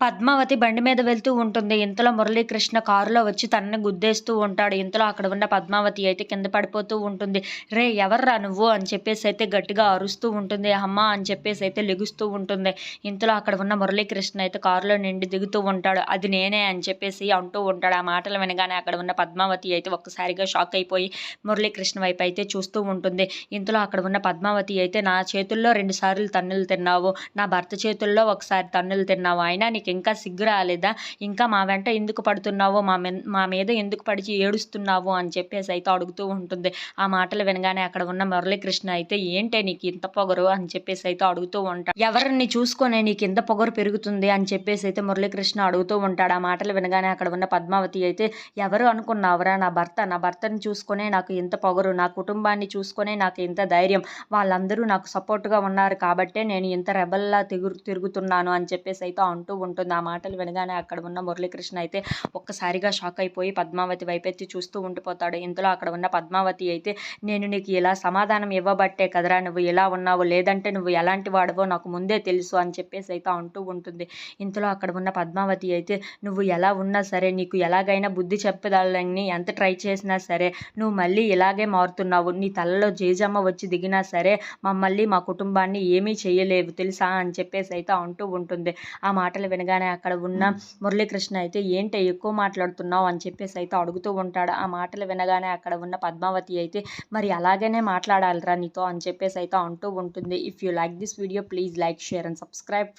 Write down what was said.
పద్మావతి బండి మీద వెళ్తూ ఉంటుంది. ఇంతలో మురళీకృష్ణ కారులో వచ్చి తనని గుద్దేస్తూ ఉంటాడు. ఇంతలో అక్కడ ఉన్న పద్మావతి అయితే కింద పడిపోతూ ఉంటుంది. రే ఎవర్రా నువ్వు? అని చెప్పేసి అయితే గట్టిగా అరుస్తూ ఉంటుంది. అమ్మ అని చెప్పేసి అయితే లెగుస్తూ ఉంటుంది. ఇంతలో అక్కడ ఉన్న మురళీకృష్ణ అయితే కారులో నిండి దిగుతూ ఉంటాడు. అది నేనే అని చెప్పేసి అంటూ ఉంటాడు. ఆ మాటలు వినగానే అక్కడ ఉన్న పద్మావతి అయితే ఒక్కసారిగా షాక్ అయిపోయి మురళీకృష్ణ వైపు అయితే చూస్తూ ఉంటుంది. ఇంతలో అక్కడ ఉన్న పద్మావతి అయితే నా చేతుల్లో రెండు సార్లు తన్నులు తిన్నావు. నా భర్త చేతుల్లో ఒకసారి తన్నులు తిన్నావు. అయినా నీకు నీకు ఇంకా సిగ్గు రాలేదా? ఇంకా మా వెంట ఎందుకు పడుతున్నావో? మా మా మీద ఎందుకు పడిచి ఏడుస్తున్నావు? అని చెప్పేసి అయితే అడుగుతూ ఉంటుంది. ఆ మాటలు వినగానే అక్కడ ఉన్న మురళీకృష్ణ అయితే ఏంటే నీకు ఇంత పొగరు? అని చెప్పేసి అయితే అడుగుతూ ఉంటాడు. ఎవరిని చూసుకొని నీకు ఇంత పొగరు పెరుగుతుంది? అని చెప్పేసి అయితే మురళీకృష్ణ అడుగుతూ ఉంటాడు. ఆ మాటలు వినగానే అక్కడ ఉన్న పద్మావతి అయితే ఎవరు అనుకున్నావురా? నా భర్త నా భర్తని చూసుకునే నాకు ఇంత పొగరు నా కుటుంబాన్ని చూసుకునే నాకు ఇంత ధైర్యం. వాళ్ళందరూ నాకు సపోర్ట్గా ఉన్నారు కాబట్టే నేను ఇంత రెబల్లా తిరుగు తిరుగుతున్నాను అని చెప్పేసి అయితే అంటూ ఉంటాను ఉంటుంది ఆ మాటలు వినగానే అక్కడ ఉన్న మురళీకృష్ణ అయితే ఒక్కసారిగా షాక్ అయిపోయి పద్మావతి వైపెత్తి చూస్తూ ఉండిపోతాడు. ఇంతలో అక్కడ ఉన్న పద్మావతి అయితే నేను నీకు ఇలా సమాధానం ఇవ్వబట్టే కదరా నువ్వు ఎలా ఉన్నావు. లేదంటే నువ్వు ఎలాంటి వాడవో నాకు ముందే తెలుసు అని చెప్పేసి అయితే అంటూ ఉంటుంది. ఇంతలో అక్కడ ఉన్న పద్మావతి అయితే నువ్వు ఎలా ఉన్నా సరే నీకు ఎలాగైనా బుద్ధి చెప్పదాలని ఎంత ట్రై చేసినా సరే నువ్వు మళ్ళీ ఇలాగే మారుతున్నావు. నీ తలలో జేజమ్మ వచ్చి దిగినా సరే మమ్మల్ని మా కుటుంబాన్ని ఏమీ చేయలేవు తెలుసా? అని చెప్పేసి అయితే అంటూ ఉంటుంది. ఆ మాటలు వినగానే అక్కడ ఉన్న మురళీకృష్ణ అయితే ఏంటి ఎక్కువ మాట్లాడుతున్నావు? అని చెప్పేసి అయితే అడుగుతూ ఉంటాడు. ఆ మాటలు వినగానే అక్కడ ఉన్న పద్మావతి అయితే మరి అలాగనే మాట్లాడాలిరా నీతో? అని చెప్పేసి అయితే అంటూ ఉంటుంది. If you like this video please like share and subscribe